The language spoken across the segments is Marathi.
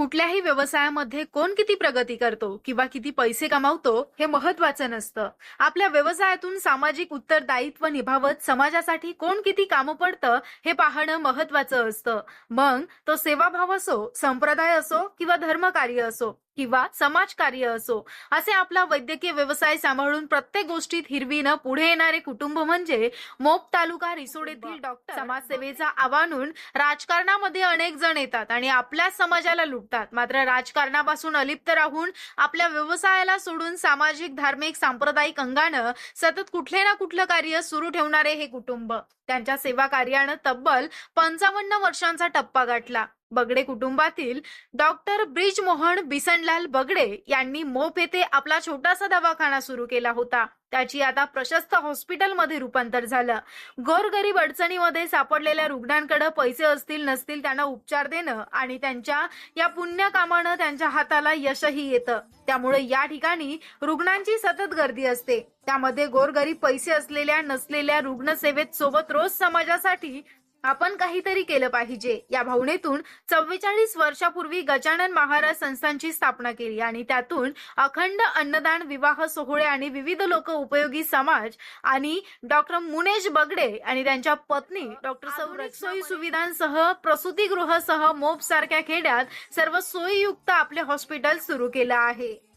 कुठल्याही व्यवसायामध्ये कोण किती प्रगती करतो किंवा किती पैसे कमावतो हे महत्वाचं नसतं. आपल्या व्यवसायातून सामाजिक उत्तरदायित्व निभावत समाजासाठी कोण किती कामं पडतं हे पाहणं महत्वाचं असतं. मग तो सेवाभाव असो संप्रदाय असो किंवा धर्मकार्य असो किंवा समाजकार्य असो असे आपला वैद्यकीय व्यवसाय सांभाळून प्रत्येक गोष्टीत हिरवीनं पुढे येणारे कुटुंब म्हणजे मोप तालुका रिसोड येथील डॉक्टर समाजसेवेचा आवानून राजकारणामध्ये अनेक जण येतात आणि आपल्या समाजाला लुटतात. मात्र राजकारणापासून अलिप्त राहून आपल्या व्यवसायाला सोडून सामाजिक धार्मिक सांप्रदायिक अंगानं सतत कुठले ना कुठलं कार्य सुरू ठेवणारे हे कुटुंब. त्यांच्या सेवा कार्यानं तब्बल पंचावन्न वर्षांचा टप्पा गाठला. बगडे कुटुंबातील डॉक्टर ब्रिजमोहन बिसनलाल बगडे यांनी मोप येथे आपला छोटासा दवाखाना सुरू केला होता. त्याची आता प्रशस्त हॉस्पिटलमध्ये रूपांतर झालं. गोरगरीब अडचणीमध्ये सापडलेल्या रुग्णांकडे पैसे असतील नसतील त्यांना उपचार देणं आणि त्यांच्या या पुण्य कामानं त्यांच्या हाताला यशही येतं. त्यामुळे या ठिकाणी रुग्णांची सतत गर्दी असते. त्यामध्ये गोरगरीब पैसे असलेल्या नसलेल्या रुग्णसेवेत सोबत रोज समाजासाठी आपण काहीतरी केलं पाहिजे. या भावनेतून चव्वेचाळीस वर्षापूर्वी गजानन महाराज संस्थांची स्थापना केली आणि त्यातून अखंड अन्नदान विवाह सोहळे आणि विविध लोक उपयोगी समाज आणि डॉक्टर मुनेश बगडे आणि त्यांच्या पत्नी डॉक्टर सौरभ सोयी सुविधांसह प्रसूतीगृहासह मोप सारख्या खेड्यात सर्व सोयीयुक्त आपले हॉस्पिटल सुरू केलं आहे.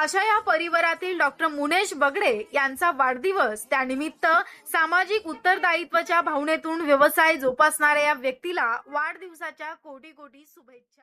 अशा या परिवारातील डॉक्टर मुनेश बगडे यांचा वाढदिवस त्यानिमित्त सामाजिक उत्तरदायित्वाच्या भावनेतून व्यवसाय जोपासणाऱ्या या व्यक्तीला वाढदिवसाच्या कोटी कोटी शुभेच्छा.